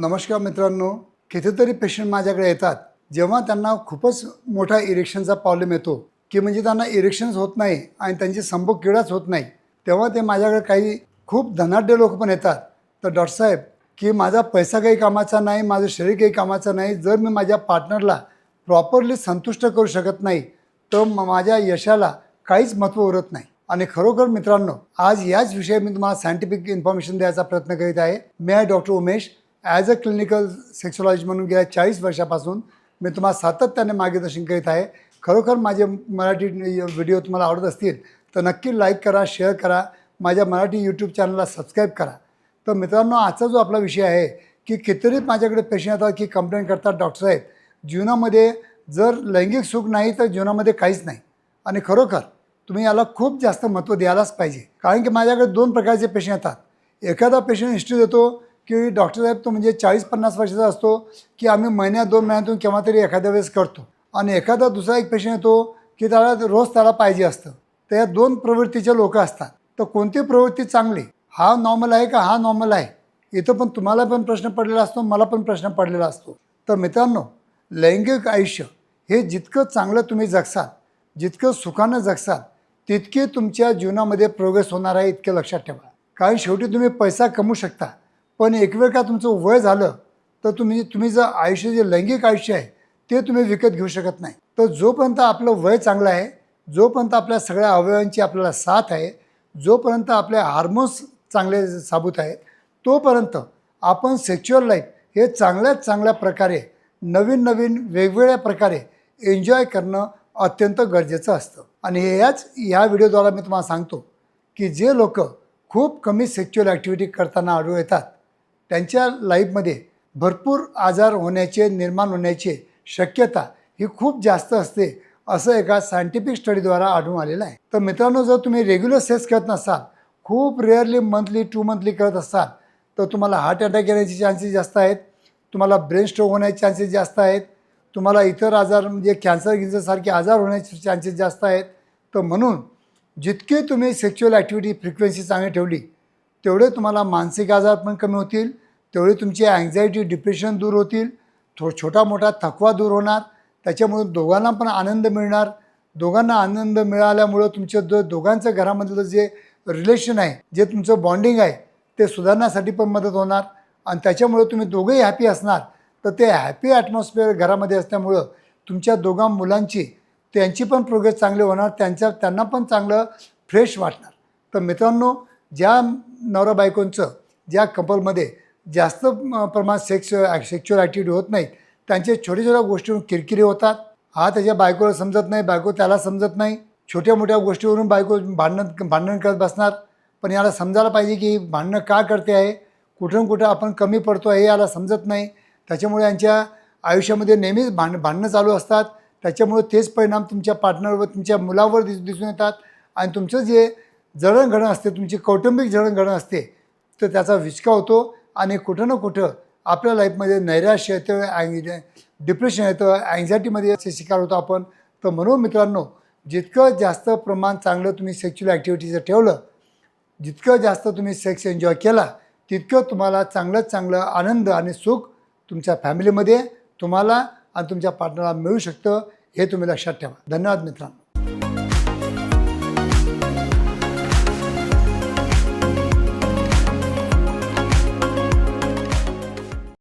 नमस्कार मित्रांनो कितीतरी पेशंट माझ्याकडे येतात. जेव्हा त्यांना खूपच मोठा इरेक्शनचा प्रॉब्लेम येतो की म्हणजे त्यांना इरेक्शन्स होत नाही आणि त्यांची संभोग किडाच होत नाही तेव्हा ते माझ्याकडे काही खूप धनाढ्य लोक पण येतात. तर डॉक्टर साहेब की माझा पैसा काही कामाचा नाही माझं शरीर काही कामाचं नाही जर मी माझ्या पार्टनरला प्रॉपरली संतुष्ट करू शकत नाही तर म- माझ्या यशाला काहीच महत्त्व उरत नाही. आणि खरोखर मित्रांनो आज याच विषयी मी तुम्हाला सायंटिफिक इन्फॉर्मेशन द्यायचा प्रयत्न करीत आहे. मी आहे doctor Umesh as a clinical sexology म्हणून गेल्या चाळीस वर्षापासून मी तुम्हाला सातत्याने मार्गदर्शन करीत आहे. खरोखर माझे मराठी व्हिडिओ तुम्हाला आवडत असतील तर नक्की लाईक करा शेअर करा माझ्या मराठी यूट्यूब चॅनलला सबस्क्राईब करा. तर मित्रांनो आजचा जो आपला विषय आहे की कितीतरी माझ्याकडे पेशंट येतात की कंप्लेंट करतात डॉक्टर साहेब जीवनामध्ये जर लैंगिक सुख नाही तर जीवनामध्ये काहीच नाही. आणि खरोखर तुम्ही याला खूप जास्त महत्त्व द्यायलाच पाहिजे. कारण की माझ्याकडे दोन प्रकारचे पेशंट येतात. एखादा पेशंट हिस्ट्री देतो की डॉक्टर साहेब तो म्हणजे चाळीस पन्नास वर्षाचा असतो की आम्ही महिन्यात दोन महिन्यातून केव्हा तरी एखाद्या वेळेस करतो. आणि एखादा दुसरा एक पेशंट येतो की त्याला रोज त्याला पाहिजे असतं. तर या दोन प्रवृत्तीचे लोक असतात. तर कोणती प्रवृत्ती चांगली? हा नॉर्मल आहे का हा नॉर्मल आहे? इथं पण तुम्हाला पण प्रश्न पडलेला असतो मला पण प्रश्न पडलेला असतो. तर मित्रांनो लैंगिक आयुष्य हे जितकं चांगलं तुम्ही जगसाल जितकं सुखानं जगसाल तितके तुमच्या जीवनामध्ये प्रोग्रेस होणार आहे इतके लक्षात ठेवा. कारण शेवटी तुम्ही पैसा कमवू शकता. पण एक वेळ का तुमचं वय झालं तर तुम्ही तुम्ही जर आयुष्य जे लैंगिक आयुष्य आहे ते तुम्ही विकत घेऊ शकत नाही. तर जोपर्यंत आपलं वय चांगलं आहे जोपर्यंत आपल्या सगळ्या अवयवांची आपल्याला साथ आहे जोपर्यंत आपले हार्मोन्स चांगले साबूत आहेत तोपर्यंत आपण सेक्च्युअल लाईफ हे चांगल्याच चांगल्या प्रकारे नवीन नवीन वेगवेगळ्या प्रकारे एन्जॉय करणं अत्यंत गरजेचं असतं. आणि याच ह्या व्हिडिओद्वारा मी तुम्हाला सांगतो की जे लोक खूप कमी सेक्च्युअल ॲक्टिव्हिटी करताना आढळून येतात त्यांच्या लाईफमध्ये भरपूर आजार होण्याचे निर्माण होण्याचे शक्यता ही खूप जास्त असते असं एका सायंटिफिक स्टडीद्वारा आढळून आलेलं आहे. तर मित्रांनो जर तुम्ही रेग्युलर सेक्स करत नसाल खूप रेअरली मंथली टू मंथली करत असाल तर तुम्हाला हार्ट अटॅक येण्याचे चान्सेस जास्त आहेत तुम्हाला ब्रेन स्ट्रोक होण्याचे चान्सेस जास्त आहेत तुम्हाला इतर आजार म्हणजे कॅन्सर गिन्सरसारखे आजार होण्याचे चान्सेस जास्त आहेत. तर म्हणून जितके तुम्ही सेक्च्युअल ॲक्टिव्हिटी फ्रिक्वेन्सी चांगली ठेवली तेवढे तुम्हाला मानसिक आजार पण कमी होतील तेवढे तुमची अँझायटी डिप्रेशन दूर होतील थो छोटा मोठा थकवा दूर होणार त्याच्यामुळे दोघांना पण आनंद मिळणार. दोघांना आनंद मिळाल्यामुळं तुमच्या दो दोघांचं घरामधलं जे रिलेशन आहे जे तुमचं बॉन्डिंग आहे ते सुधारण्यासाठी पण मदत होणार. आणि त्याच्यामुळे तुम्ही दोघंही हॅपी असणार. तर ते हॅपी ॲटमॉस्फिअर घरामध्ये असल्यामुळं तुमच्या दोघा मुलांची त्यांची पण प्रोग्रेस चांगली होणार त्यांच्या त्यांना पण चांगलं फ्रेश वाटणार. तर मित्रांनो ज्या नवरा बायकोंचं ज्या कपलमध्ये जास्त प्रमाणात सेक्स सेक्च्युअल ॲक्टिव्हिटी होत नाहीत त्यांचे छोट्या छोट्या गोष्टीवरून किरकिरी होतात. हा त्याच्या बायकोला समजत नाही बायको त्याला समजत नाही. छोट्या मोठ्या गोष्टीवरून बायको भांडण भांडण करत बसणार. पण याला समजायला पाहिजे की भांडणं का करते आहे? कुठून कुठं आपण कमी पडतो आहे हे याला समजत नाही. त्याच्यामुळे यांच्या आयुष्यामध्ये नेहमीच भांड भांडणं चालू असतात. त्याच्यामुळे तेच परिणाम तुमच्या पार्टनरवर तुमच्या मुलावर दिस दिसून येतात. आणि तुमचं जे जळणघडण असते तुमची कौटुंबिक जळणघडण असते तर त्याचा विचका होतो आणि कुठं ना कुठं आपल्या लाईफमध्ये नैराश्य येतं अँग डिप्रेशन येतं अँझायटीमध्ये शिकार होतो आपण. तर म्हणून मित्रांनो जितकं जास्त प्रमाण चांगलं तुम्ही सेक्च्युअल ॲक्टिव्हिटीचं ठेवलं जितकं जास्त तुम्ही सेक्स एन्जॉय केला तितकं तुम्हाला चांगलं चांगलं आनंद आणि सुख तुमच्या फॅमिलीमध्ये तुम्हाला आणि तुमच्या पार्टनरला मिळू शकतं हे तुम्ही लक्षात ठेवा. धन्यवाद मित्रांनो.